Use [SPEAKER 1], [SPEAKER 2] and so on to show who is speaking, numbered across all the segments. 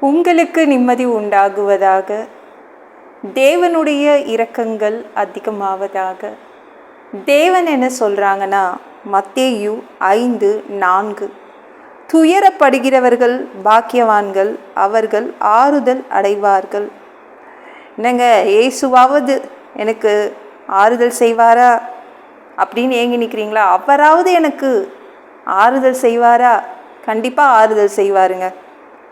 [SPEAKER 1] உங்களுக்கு நிம்மதி உண்டாகுவதாக. தேவனுடைய இரக்கங்கள் அதிகமாவதாக. தேவன் என்ன சொல்கிறாங்கன்னா மத்தேயு ஐந்து நான்கு. துயரப்படுகிறவர்கள் பாக்கியவான்கள் அவர்கள் ஆறுதல் அடைவார்கள். என்னங்க இயேசுவாவது எனக்கு ஆறுதல் செய்வாரா? அப்படின்னு ஏங்கி நிற்கிறீங்களா அவராவது எனக்கு ஆறுதல் செய்வாரா? கண்டிப்பாக ஆறுதல் செய்வாருங்க.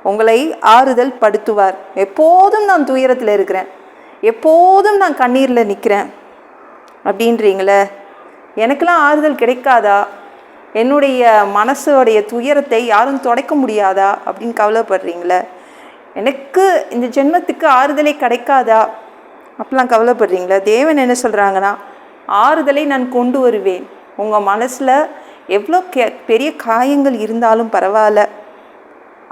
[SPEAKER 1] உங்களை ஆறுதல் படுத்துவார். எப்போதும் நான் துயரத்தில் இருக்கிறேன். எப்போதும் நான் கண்ணீரில் நிற்கிறேன் அப்படின்றீங்களே? எனக்கெல்லாம் ஆறுதல் கிடைக்காதா? என்னுடைய மனசோடைய துயரத்தை யாரும் துடைக்க முடியாதா? அப்படின்னு கவலைப்படுறீங்களே? எனக்கு இந்த ஜென்மத்துக்கு ஆறுதலே கிடைக்காதா? அப்படிலாம் கவலைப்படுறீங்களா? தேவன் என்ன சொல்கிறாங்கன்னா ஆறுதலை நான் கொண்டு வருவேன். உங்கள் மனசில் எவ்வளோ கே பெரிய காயங்கள் இருந்தாலும் பரவாயில்ல.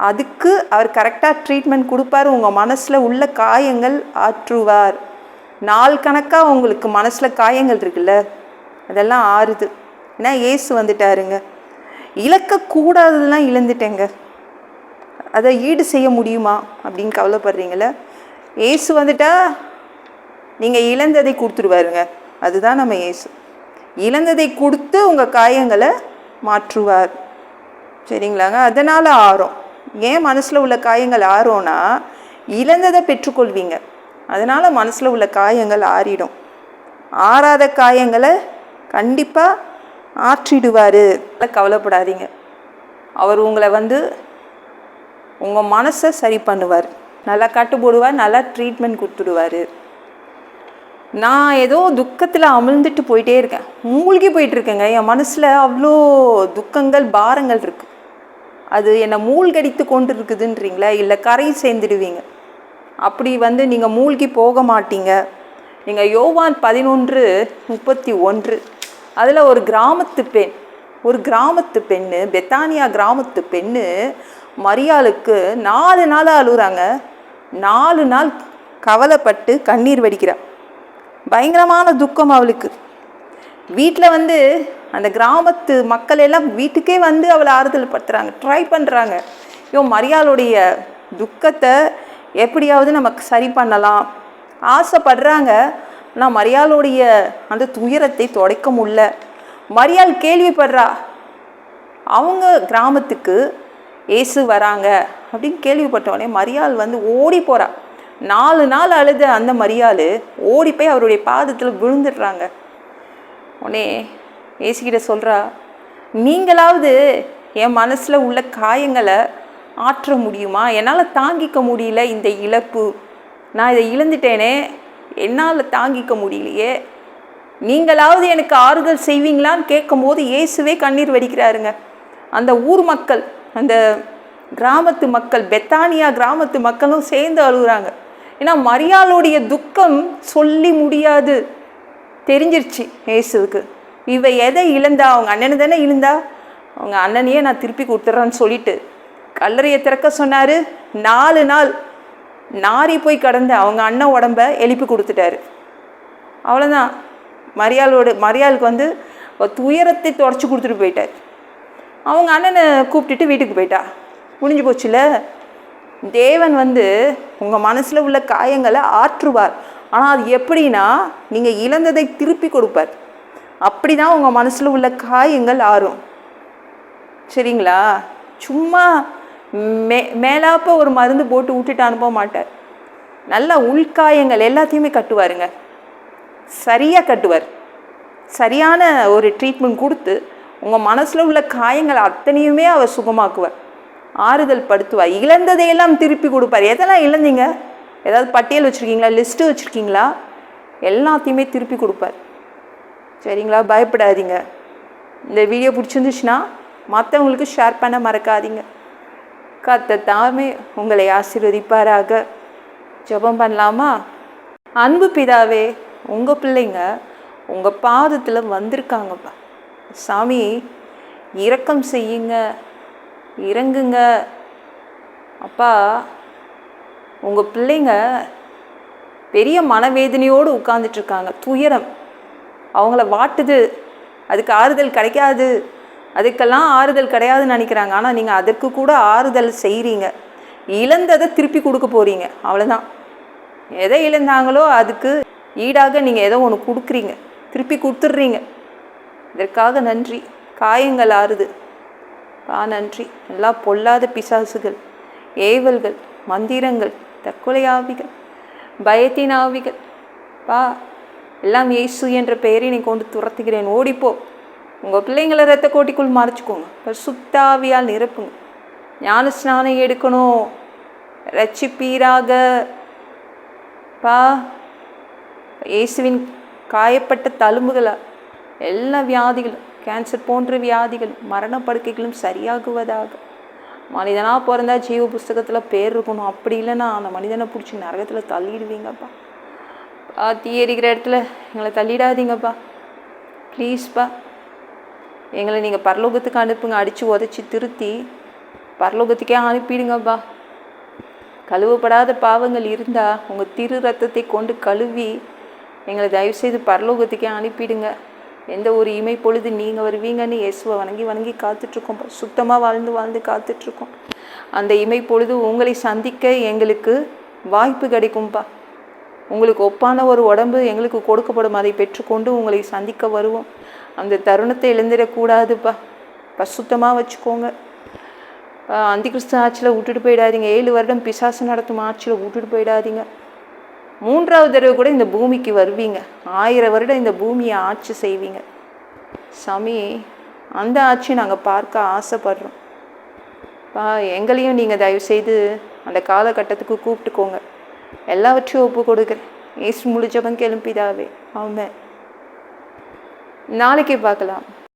[SPEAKER 1] அதுக்கு அவர் கரெக்டாக ட்ரீட்மெண்ட் கொடுப்பாரு. உங்கள் மனசில் உள்ள காயங்கள் ஆற்றுவார். நாள் கணக்காக உங்களுக்கு மனசில் காயங்கள் இருக்குல்ல? அதெல்லாம் ஆறுது. ஏன்னா ஏசு வந்துட்டாருங்க. இழக்கக்கூடாததெல்லாம் இழந்துட்டேங்க. அதை ஈடு செய்ய முடியுமா அப்படின்னு கவலைப்படுறீங்கள? ஏசு வந்துட்டா நீங்கள் இழந்ததை கொடுத்துருவாருங்க. அதுதான் நம்ம ஏசு இழந்ததை கொடுத்து உங்கள் காயங்களை மாற்றுவார். சரிங்களாங்க? அதனால் ஆறும். ஏன் மனசில் உள்ள காயங்கள் ஆறும்னா இழந்ததை பெற்றுக்கொள்வீங்க. அதனால் மனசில் உள்ள காயங்கள் ஆறிடும். ஆறாத காயங்களை கண்டிப்பாக ஆற்றிடுவார். கவலைப்படாதீங்க. அவர் உங்களை வந்து உங்கள் மனசை சரி பண்ணுவார். நல்லா கட்டு போடுவார் நல்லா ட்ரீட்மெண்ட் கொடுத்துடுவார். நான் ஏதோ துக்கத்தில் அமிழ்ந்துட்டு போயிட்டே இருக்கேன். மூழ்கி போயிட்டுருக்கேங்க என் மனசில் அவ்வளோ துக்கங்கள் பாரங்கள் இருக்குது அது என்னை மூழ்கடித்து கொண்டு இருக்குதுன்றீங்களா இல்லை கரை சேர்ந்துடுவீங்க. அப்படி வந்து நீங்கள் மூழ்கி போக மாட்டீங்க. நீங்கள் யோவான் பதினொன்று முப்பத்தி ஒன்று. அதில் ஒரு கிராமத்து பெண் ஒரு கிராமத்து பெண்ணு பெத்தானியா கிராமத்து பெண்ணு மரியாளுக்கு நாலு நாள் அழுகுறாங்க. நாலு நாள் கவலைப்பட்டு கண்ணீர் வடிக்கிறாள் பயங்கரமான துக்கம் அவளுக்கு. வீட்டில் வந்து அந்த கிராமத்து மக்கள் எல்லாம் வீட்டுக்கே வந்து அவளை ஆறுதல் படுத்துகிறாங்க ட்ரை பண்ணுறாங்க ஐயோ மரியாளுடைய துக்கத்தை எப்படியாவது நமக்கு சரி பண்ணலாம். ஆசைப்படுறாங்க. ஆனால் மரியாளுடைய அந்த துயரத்தை துடைக்க முடில மரியாள் கேள்விப்படுறா. அவங்க கிராமத்துக்கு ஏசு வராங்க அப்படின்னு கேள்விப்பட்டோடனே மரியாள் வந்து ஓடி போகிறா நாலு நாள் அழுத அந்த மரியாள் ஓடி போய் அவருடைய பாதத்தில் விழுந்துடுறாங்க. உடனே ஏசிக்கிட்ட சொல்கிறா நீங்களாவது என் மனசில் உள்ள காயங்களை ஆற்ற முடியுமா? என்னால் தாங்கிக்க முடியல இந்த இழப்பு. நான் இதை இழந்துட்டேனே என்னால் தாங்கிக்க முடியலையே. நீங்களாவது எனக்கு ஆறுதல் செய்வீங்களான்னு கேட்கும்போது இயேசுவே கண்ணீர் வடிக்கிறாருங்க. அந்த ஊர் மக்கள் அந்த கிராமத்து மக்கள் பெத்தானியா கிராமத்து மக்களும் சேர்ந்து அழுகுறாங்க. ஏன்னா மரியாளுடைய துக்கம் சொல்லி முடியாது. தெரிஞ்சிருச்சு இயேசுவுக்கு. இவ எதை இழந்தா? அவங்க அண்ணனை தானே இழந்தா? அவங்க அண்ணனையே நான் திருப்பி கொடுத்துட்றேன்னு சொல்லிட்டு கல்லறையை திறக்க சொன்னார். நாலு நாள் நாரி போய் கடந்த அவங்க அண்ணன் உடம்ப எழுப்பி கொடுத்துட்டாரு. அவ்வளோதான் மரியாளோட மரியாளுக்கு வந்து துயரத்தை தொடச்சி கொடுத்துட்டு போயிட்டார். அவங்க அண்ணனை கூப்பிட்டுட்டு வீட்டுக்கு போயிட்டா. முடிஞ்சு போச்சுல? தேவன் வந்து உங்கள் மனசில் உள்ள காயங்களை ஆற்றுவார். ஆனால் அது எப்படின்னா நீங்கள் இழந்ததை திருப்பி கொடுப்பார். அப்படி தான் உங்கள் மனசில் உள்ள காயங்கள் ஆறும். சரிங்களா? சும்மா மே மேலாப்ப ஒரு மருந்து போட்டு விட்டுட்டு அனுப்ப மாட்டார். நல்லா உள்காயங்கள் எல்லாத்தையுமே கட்டுவாருங்க. சரியாக கட்டுவார். சரியான ஒரு ட்ரீட்மெண்ட் கொடுத்து உங்கள் மனசில் உள்ள காயங்கள் அத்தனையுமே அவர் சுகமாக்குவார். ஆறுதல் படுத்துவார். இழந்ததையெல்லாம் திருப்பி கொடுப்பார். எதெல்லாம் இழந்தீங்க? ஏதாவது பட்டியல் வச்சுருக்கீங்களா? லிஸ்ட்டு வச்சுருக்கீங்களா? எல்லாத்தையுமே திருப்பி கொடுப்பார். சரிங்களா? பயப்படாதீங்க. இந்த வீடியோ பிடிச்சிருந்துச்சுன்னா மற்றவங்களுக்கு ஷேர் பண்ண மறக்காதீங்க. கத்த தாமே உங்களை ஆசீர்வதிப்பாராக. ஜெபம் பண்ணலாமா? அன்பு பிதாவே உங்கள் பிள்ளைங்க உங்கள் பாதத்தில் வந்திருக்காங்கப்பா. சாமி இரக்கம் செய்யுங்க. இறங்குங்க. அப்பா உங்கள் பிள்ளைங்க பெரிய மனவேதனையோடு உட்காந்துட்ருக்காங்க துயரம். அவங்கள வாட்டுது. அதுக்கு ஆறுதல் கிடைக்காது. அதுக்கெல்லாம் ஆறுதல் கிடையாதுன்னு நினைக்கிறாங்க. ஆனால் நீங்கள் அதற்கு கூட ஆறுதல் செய்கிறீங்க இழந்ததை திருப்பி கொடுக்க போகிறீங்க அவ்வளோதான் எதை இழந்தாங்களோ அதுக்கு ஈடாக நீங்கள் ஏதோ ஒன்று கொடுக்குறீங்க. திருப்பி கொடுத்துட்றீங்க. இதற்காக நன்றி. காயங்கள் ஆறுது. பா நன்றி. எல்லா பொல்லாத பிசாசுகள் ஏவல்கள் மந்திரங்கள் தற்கொலை ஆவிகள் பயத்தின் ஆவிகள். பா எல்லாம் இயேசு என்ற பெயரை நீ கொண்டு துரத்துகிறேன். ஓடிப்போ. உங்கள் பிள்ளைங்களை ரத்த கோட்டிக்குள் மறைச்சிக்கோங்க. சுத்தாவியால் நிரப்புங்க. ஞான ஸ்நானம் எடுக்கணும். ரட்சிப்பீராக பா இயேசுவின் காயப்பட்ட தழும்புகளை எல்லா வியாதிகளும் கேன்சர் போன்ற வியாதிகள் மரணப்படுக்கைகளும் சரியாகுவதாக. மனிதனாக பிறந்தா ஜீவ புஸ்தகத்தில் பேர் இருக்கணும். அப்படி இல்லைன்னா அந்த மனிதனை பிடிச்சி நரகத்தில் தள்ளிடுவீங்கப்பா. தீ எரிக்கிற இடத்துல எங்களை தள்ளிடாதீங்கப்பா. ப்ளீஸ்ப்பா எங்களை நீங்கள் பரலோகத்துக்கு அனுப்புங்க. அடித்து உதச்சி திருத்தி பரலோகத்துக்கே அனுப்பிடுங்கப்பா. கழுவப்படாத பாவங்கள் இருந்தால் உங்கள் திரு ரத்தத்தை கொண்டு கழுவி எங்களை தயவுசெய்து பரலோகத்துக்கே அனுப்பிடுங்க. எந்த ஒரு இமை பொழுது நீங்கள் வருவீங்கன்னு இயேசுவை வணங்கி வணங்கி காத்துட்ருக்கோம். சுத்தமாக வாழ்ந்து வாழ்ந்து காத்துட்ருக்கோம். அந்த இமை பொழுது உங்களை சந்திக்க எங்களுக்கு வாய்ப்பு கிடைக்கும்ப்பா உங்களுக்கு ஒப்பான ஒரு உடம்பு எங்களுக்கு கொடுக்கப்படும் அதை பெற்றுக்கொண்டு உங்களை சந்திக்க வருவோம். அந்த தருணத்தை எழுந்திடக்கூடாதுப்பா. பசுத்தமாக வச்சுக்கோங்க. அந்தி கிறிஸ்து ஆட்சியில் விட்டுட்டு போயிடாதீங்க. ஏழு வருடம் பிசாசு நடத்தும் ஆட்சியில் விட்டுட்டு போயிடாதீங்க. மூன்றாவது தடவை கூட இந்த பூமிக்கு வருவீங்க. ஆயிரம் வருடம் இந்த பூமியை ஆட்சி செய்வீங்க. சாமி அந்த ஆட்சியை நாங்கள் பார்க்க ஆசைப்படுறோம். எங்களையும் நீங்கள் தயவுசெய்து அந்த காலகட்டத்துக்கு கூப்பிட்டுக்கோங்க. எல்லாவற்றையும் ஒப்பு கொடுக்குறேன் ஏசு முடிஞ்சவன் கிளம்பிதாவே ஆமாம் நாளைக்கு பார்க்கலாம்.